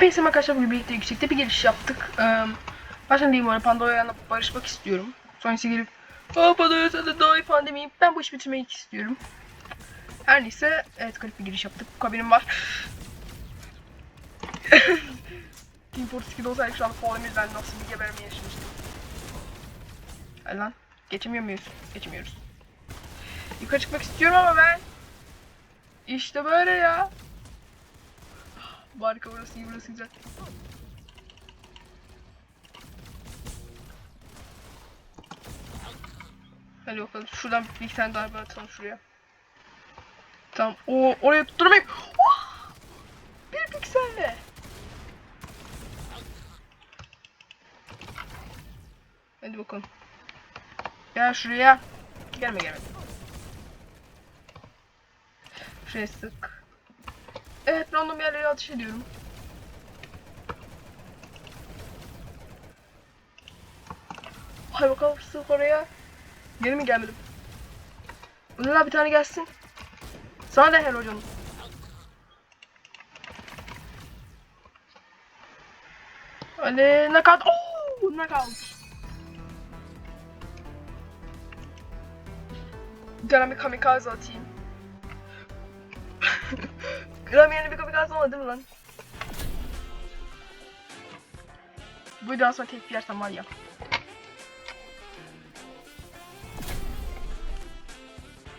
Hepinize arkadaşlar bugün birlikte yüksekte bir giriş yaptık. Ee, baştan diyeyim öyle Pandora'yla barışmak istiyorum. Sonrası gelip Aa Pandora sana daha iyi falan demeyeyim. Ben bu işi bitirmek istiyorum. Her neyse evet garip bir giriş yaptık. Bu haberim var. Team Fortress 2'de olsaydı şu an Fallen'imizden nasıl bir geberme yaşamıştım. Hadi lan. Geçemiyor muyuz? Geçemiyoruz. Yukarı çıkmak istiyorum ama ben. İşte böyle ya. Harika burası iyi burası güzel. Hadi bakalım şuradan bir tane darbe atalım şuraya. Tamam o oraya tutturamayayım. Oh! Bir pikselle. Hadi bakalım. Gel şuraya. Gelme gelme. Şuraya sık. Evet random yerlere atış ediyorum. Hay bakalım sık oraya. Geri mi gelmedim? Bunlar bir tane gelsin. Sana da her hocam. Hadi knockout. Oo, knockout. Gelen bir kamikaze atayım. Gram yerine bir kamikaze olmadı değil mi lan? Bu daha sonra tek yersem var ya.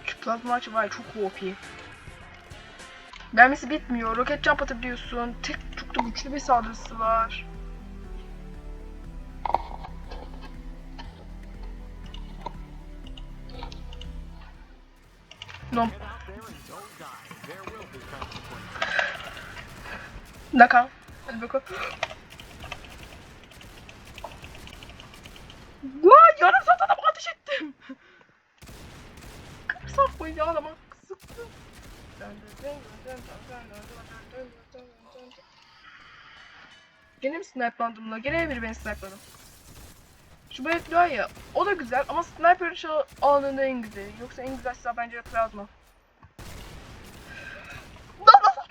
Şu plazma var ya çok OP. Mermisi bitmiyor. Roket jump atabiliyorsun. Tek çok da güçlü bir saldırısı var. Nom. Naka. Hadi bakalım. Vay yarım saat adama ateş ettim. 40 saat boyunca adama sıktım. Gene mi snipe'landım lan? Gene biri beni snipe'ladı. Şu bayrak var ya, o da güzel ama sniper şu anında en güzeli. Yoksa en güzel silah bence plazma. Lan lan!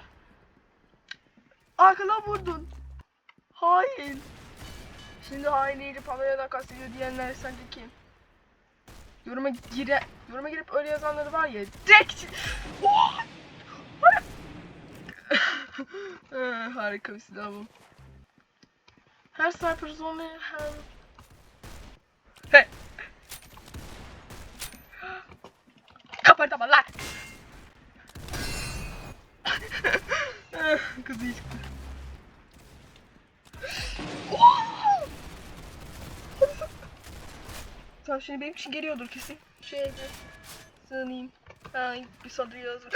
Arkadan vurdun. Hain. Şimdi hainliğiyle Pamela'dan kastediyor diyenler sence kim? Yoruma gire, yoruma girip öyle yazanları var ya direkt! Ah, Harika bir silah bu. Her sniper zone her... He. Kapatama lan! Kızı hiç Tamam şimdi benim için geliyordur kesin. Bir sığınayım. Ha bir saldırı hazır.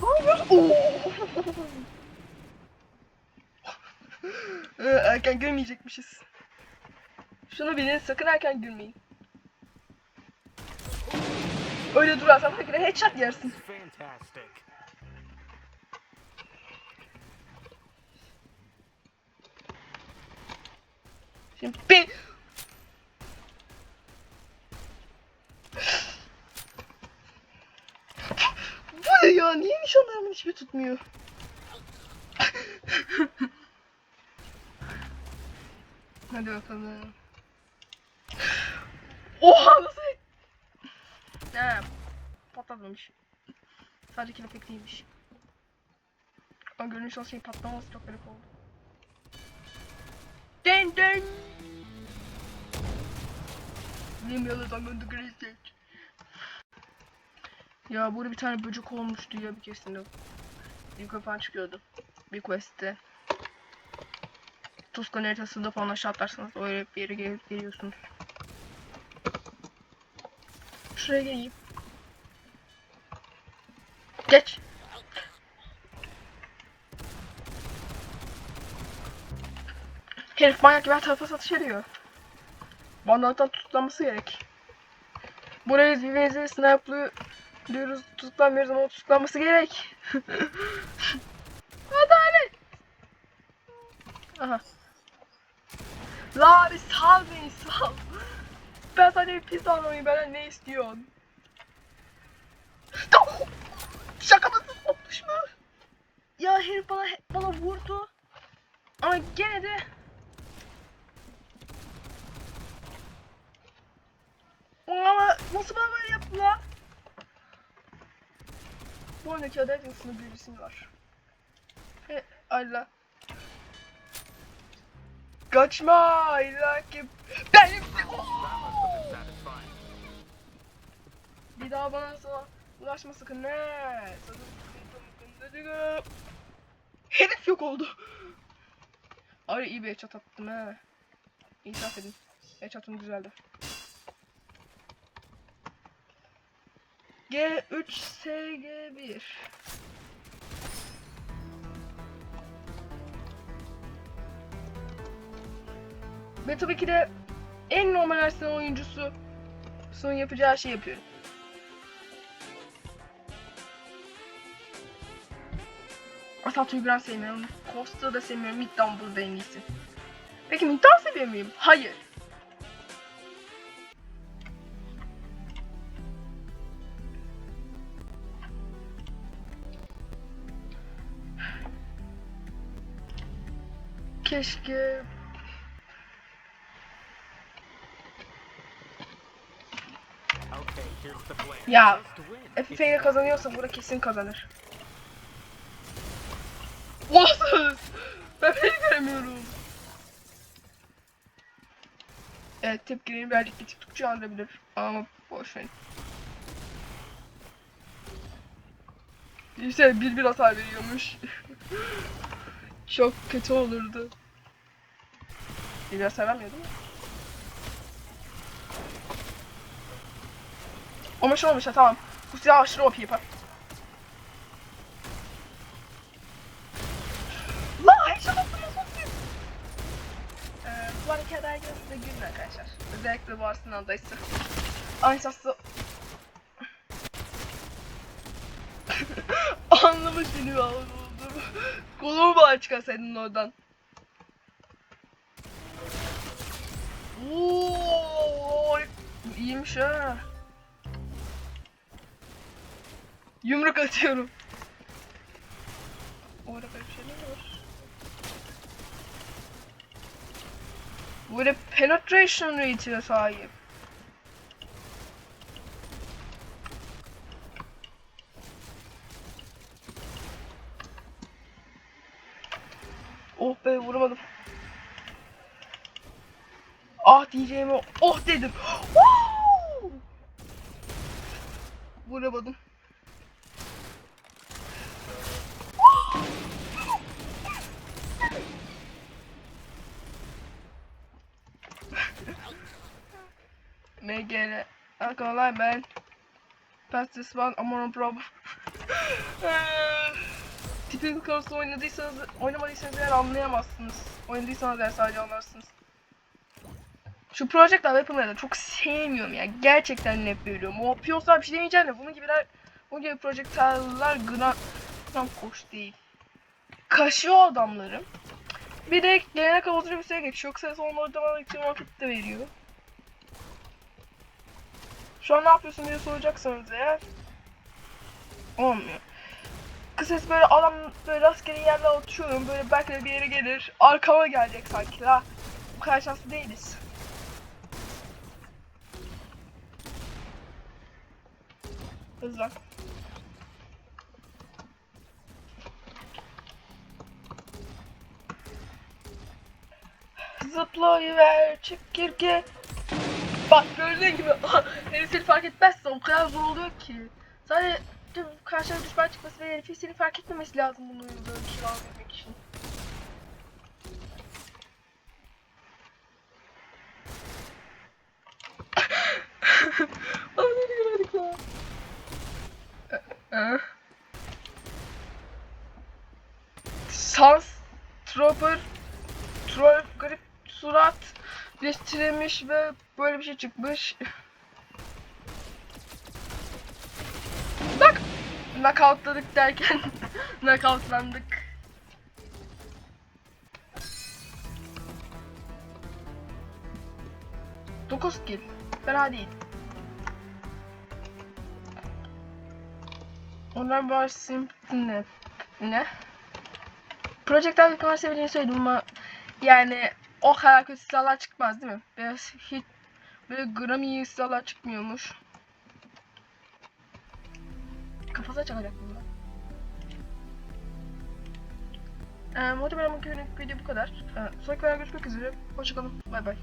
Hayır. Ee, erken gülmeyecekmişiz. Şunu bilin sakın erken gülmeyin. Öyle durarsan fakire headshot yersin. Fantastic. Şimdi ben... Bu ne ya? Niye nişanlarımın hiçbir tutmuyor? Hadi bakalım. Oha nasıl? He, patlatmamış. Sadece kill efektiymiş. Ama görünüş şey patlaması çok garip oldu. Den den. Bilmiyorlar I'm the greatest. Ya burada bir tane böcek olmuştu ya bir keresinde. Yukarı falan çıkıyordu. Bir quest'te. Tuskan haritasında falan aşağı atlarsanız öyle bir yere gelip geliyorsunuz. Şuraya geleyim. Geç. Herif manyak gibi her tarafa satış ediyor. Bandantan tutuklanması gerek. Buraya bir benzeri sniper'lı diyoruz tutuklanmıyoruz ama tutuklanması gerek. Adalet. Aha. La abi sal beni sal. Ben sadece bir pizza almayı benden ne istiyorsun? Şaka mısın? Olmuş mu? Ya herif bana, bana vurdu. Ama gene de Ama nasıl bana böyle yaptılar? Bu oyundaki adalet bir isim var. He Allah. Kaçma illa ki benim Bir daha bana sana ulaşma sakın ne? Herif yok oldu. Ay iyi bir headshot attım he. İtiraf edin. Headshot'um güzeldi. G3 SG1 Ve tabii ki de en normal Arsenal oyuncusu son yapacağı şey yapıyorum. Atatürk'ü ben sevmiyorum. Costa'yı da sevmiyorum. Midtown burada en iyisi. Peki Midtown seviyor muyum? Hayır. Keşke. Ya Just win. FFA ile kazanıyorsa burada kesin kazanır. Nasıl? Ben beni göremiyorum. Evet tepkilerini birazcık geçip Türkçe andırabilir. Ama boş ver. İşte bir bir hata veriyormuş. Çok kötü olurdu. Hata vermiyor değil mi? Olmuş olmuş ha tamam. Bu silah aşırı OP yapar. La headshot attım ya büyük. Ee, bu hareket ederken size gülün arkadaşlar. Özellikle bu Arsenal'daysa. Ay sası. Anlamış beni ben olduğumu. Kolumu bana çıkarsaydın oradan. Oo, iyiymiş ha. Yumruk atıyorum. Orada bir şey ne var? Böyle penetration rate'ine sahip. Oh be vuramadım. Ah diyeceğime oh dedim. Woo! Vuramadım. MGL. Lie man. Pass this one, I'm on a problem. Tipin konusu oynadıysanız, oynamadıysanız eğer anlayamazsınız. Oynadıysanız eğer sadece anlarsınız. Şu Project Lab çok sevmiyorum ya. Gerçekten nefret ediyorum. O piyoslar bir şey demeyeceğim de bunun gibiler, bunun gibi projektörler gram, gram hoş değil. Kaşıyor adamları. Bir de gelene kapatıcı bir şey geçiyor. Yoksa son ortalamak için vakit de veriyor. Şu an ne yapıyorsun diye soracaksanız eğer olmuyor. Kısacası böyle adam böyle rastgele yerle atıyorum böyle belki de bir yere gelir arkama gelecek sanki la bu kadar şanslı değiliz. Hızlan. Zıplayıver çekirge Bak gördüğün gibi herif seni fark etmezse o kadar zor oluyor ki. Sadece tüm karşına düşman çıkması ve herifin seni fark etmemesi lazım bunu alabilmek için. Ama ne göremedik ya. Ee, Sans Trooper Troll garip surat birleştirilmiş ve böyle bir şey çıkmış. Bak! Knockoutladık derken knockoutlandık. Dokuz kill. Fena değil. Onlar simp ne? Ne? Projectile Weapon sevildiğini söyledim ama yani o kadar kötü silahlar çıkmaz değil mi? Biraz hiç böyle gram iyi silahlar çıkmıyormuş. Kafası çakacak bunlar. Ee, muhtemelen bugünlük video bu kadar. Ee, sonraki videoda görüşmek üzere. Hoşçakalın. Bay bay.